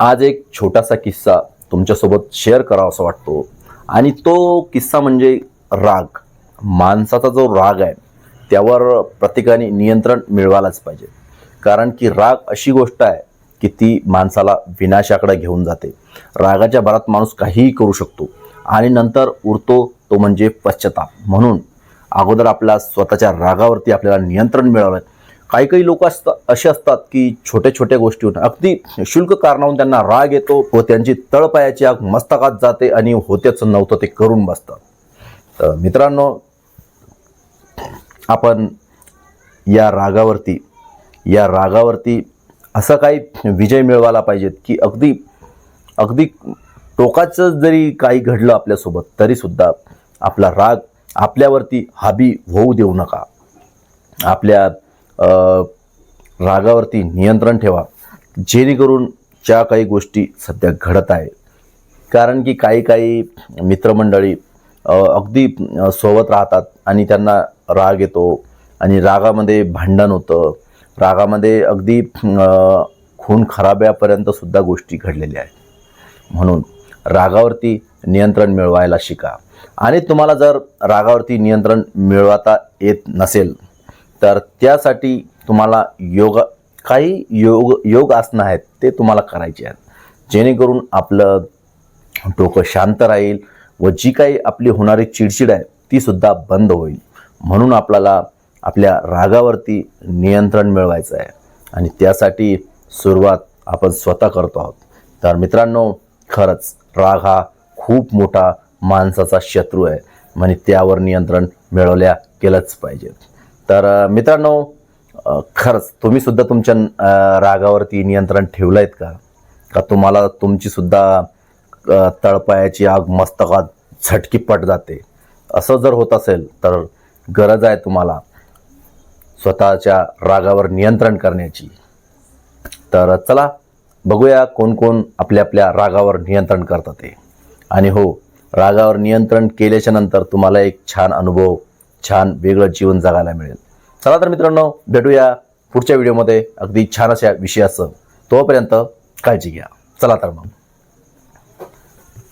आज एक छोटासा किस्सा तुमच्यासोबत शेअर करावा असं वाटतो. आणि तो किस्सा म्हणजे राग. माणसाचा जो राग आहे त्यावर प्रत्येकाने नियंत्रण मिळवायलाच पाहिजे. कारण की राग अशी गोष्ट आहे की ती माणसाला विनाशाकडे घेऊन जाते. रागाच्या भरात माणूस काहीही करू शकतो. आणि नंतर उरतो तो म्हणजे पश्चाताप. म्हणून अगोदर आपल्या स्वतःच्या रागावरती आपल्याला नियंत्रण मिळावं. काही काही लोक असतात असे असतात की छोट्या छोट्या गोष्टीवर अगदी शुल्क कारणावरून त्यांना राग येतो व त्यांची तळपायाची आग मस्तकात जाते आणि होतेच नव्हतं ते करून बसतात. तर मित्रांनो आपण या रागावरती या रागावरती असं काही विजय मिळवायला पाहिजेत की अगदी अगदी टोकाचं जरी काही घडलं आपल्यासोबत तरीसुद्धा आपला राग आपल्यावरती हाबी होऊ देऊ नका. आपल्या रागावरती नियंत्रण ठेवा. जेणेकरून ज्या काही गोष्टी सध्या घडत आहे कारण की काही काही मित्रमंडळी अगदी सोबत राहतात आणि त्यांना राग येतो आणि रागामध्ये भांडण होतं. रागामध्ये अगदी खून खराब्यापर्यंत सुद्धा गोष्टी घडलेल्या आहेत. म्हणून रागावरती नियंत्रण मिळवायला शिका. आणि तुम्हाला जर रागावरती नियंत्रण मिळवता येत नसेल तर त्यासाठी तुम्हाला योग काही योग योग आसनं आहेत ते तुम्हाला करायचे आहेत. जेणेकरून आपलं डोकं शांत राहील व जी काही आपली होणारी चिडचिड आहे तीसुद्धा बंद होईल. म्हणून आपल्याला आपल्या रागावरती नियंत्रण मिळवायचं आहे. आणि त्यासाठी सुरुवात आपण स्वतः करतो आहोत. तर मित्रांनो खरंच राग हा खूप मोठा माणसाचा शत्रू आहे. म्हणजे त्यावर नियंत्रण मिळवल्या केलंच पाहिजे तर मित्रांनो खरंच तुम्ही सुद्धा तुमच्या रागावरती नियंत्रण ठेवलं आहेत का? का तुम्हाला तुमची सुद्धा तळपायाची आग मस्तकात झटकीपट जाते? असं जर होत असेल तर गरज आहे तुम्हाला स्वतःच्या रागावर नियंत्रण करण्याची. तर चला बघूया कोण कोण आपल्या आपल्या रागावर नियंत्रण करतात ते. आणि हो रागावर नियंत्रण केल्याच्यानंतर तुम्हाला एक छान अनुभव छान वेगळं जीवन जगायला मिळेल. चला तर मित्रांनो भेटूया पुढच्या व्हिडिओमध्ये. अगदी छान अशा विषयाचं. तोपर्यंत काळजी घ्या. चला तर मग.